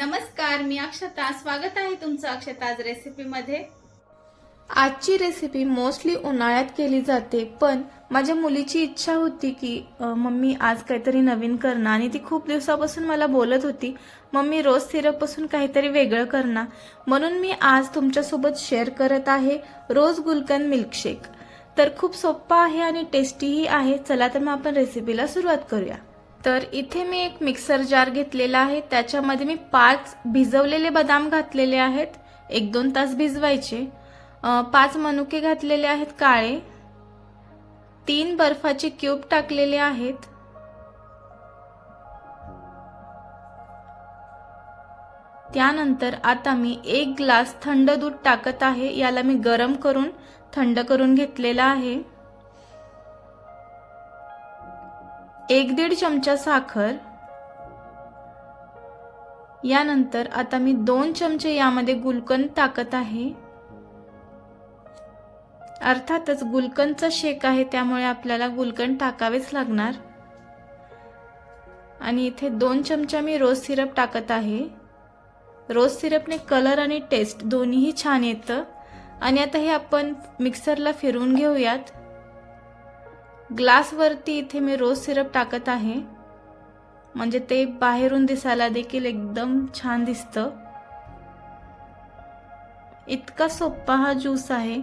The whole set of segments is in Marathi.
नमस्कार मी अक्षता. स्वागत आहे तुमचं अक्षताज आज रेसिपीमध्ये. आजची रेसिपी मोस्टली उन्हाळ्यात केली जाते पण माझ्या मुलीची इच्छा होती की मम्मी आज काहीतरी नवीन करणं आणि ती खूप दिवसापासून मला बोलत होती मम्मी रोज सिरपपासून काहीतरी वेगळं करणं. म्हणून मी आज तुमच्यासोबत शेअर करत आहे रोज गुलकंद मिल्कशेक तर खूप सोप्पा आहे आणि टेस्टीही आहे. चला तर मग आपण रेसिपीला सुरुवात करूया. तर इथे मी एक मिक्सर जार घेतलेला आहे. त्याच्यामध्ये मी पाच भिजवलेले बदाम घातलेले आहेत. एक दोन तास भिजवायचे. पाच मनुके घातलेले आहेत काळे. तीन बर्फाचे क्यूब टाकलेले आहेत. त्यानंतर आता मी एक ग्लास थंड दूध टाकत आहे. याला मी गरम करून थंड करून घेतलेला आहे. एक दीड चमचा साखर. यानंतर आता मी दोन चमचे यामध्ये गुलकंद टाकत आहे. अर्थातच गुलकंदचा शेक आहे त्यामुळे आपल्याला गुलकंद टाकावेच लागणार. आणि इथे दोन चमचा मी रोज सिरप टाकत आहे. रोज सिरपने कलर आणि टेस्ट दोन्हीही छान येतं. आणि आता हे आपण मिक्सरला फिरवून घेऊयात. ग्लासवरती इथे मी रोज सिरप टाकत आहे. म्हणजे ते बाहेरून दिसायला देखील एकदम छान दिसतं. इतका सोपा हा ज्यूस आहे.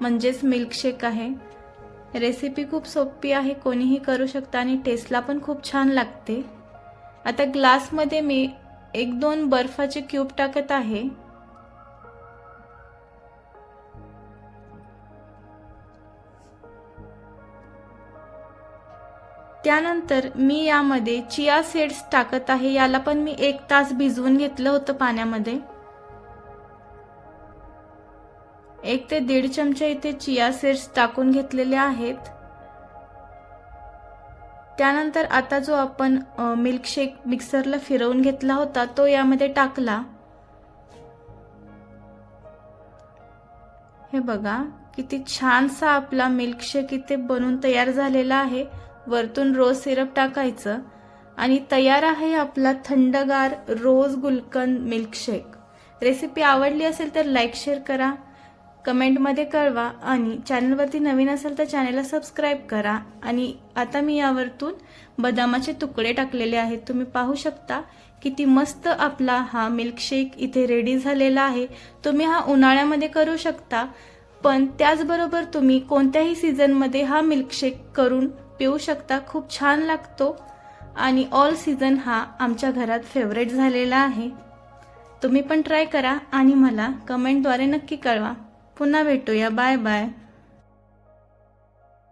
म्हणजेच मिल्कशेक आहे. रेसिपी खूप सोपी आहे. कोणीही करू शकता आणि टेस्टला पण खूप छान लागते. आता ग्लासमध्ये मी एक दोन बर्फाचे क्यूब टाकत आहे. त्यानंतर मी यामध्ये चिया सीड्स टाकत आहे याला पण मी एक तास भिजवून घेतलं होतं पाण्यामध्ये. एक ते दीड चमचे इथे चिया सीड्स टाकून घेतलेले आहेत. त्यानंतर आता जो आपण मिल्कशेक मिक्सरला फिरवून घेतला होता तो यामध्ये टाकला. हे बघा किती छानसा आपला मिल्कशेक इथे बनून तयार झालेला आहे. वरतून रोज सिरप टाकायचं आणि तयार आहे आपला थंडगार रोज गुलकंद मिल्कशेक रेसिपी आवडली असेल तर लाईक शेअर करा. कमेंटमध्ये कळवा आणि चॅनलवरती नवीन असेल तर चॅनलला सबस्क्राईब करा. आणि आता मी यावरतून बदामाचे तुकडे टाकलेले आहेत. तुम्ही पाहू शकता किती मस्त आपला हा मिल्कशेक इथे रेडी झालेला आहे. तुम्ही हा उन्हाळ्यामध्ये करू शकता. पण त्याचबरोबर तुम्ही कोणत्याही सीझनमध्ये हा मिल्कशेक करून पिऊ शकता खूप छान लागतो. आणि ऑल सीझन हा आमच्या घरात फेवरेट झालेला आहे. तुम्ही पण ट्राय करा आणि मला कमेंटद्वारे नक्की कळवा. पुन्हा भेटूया. Bye bye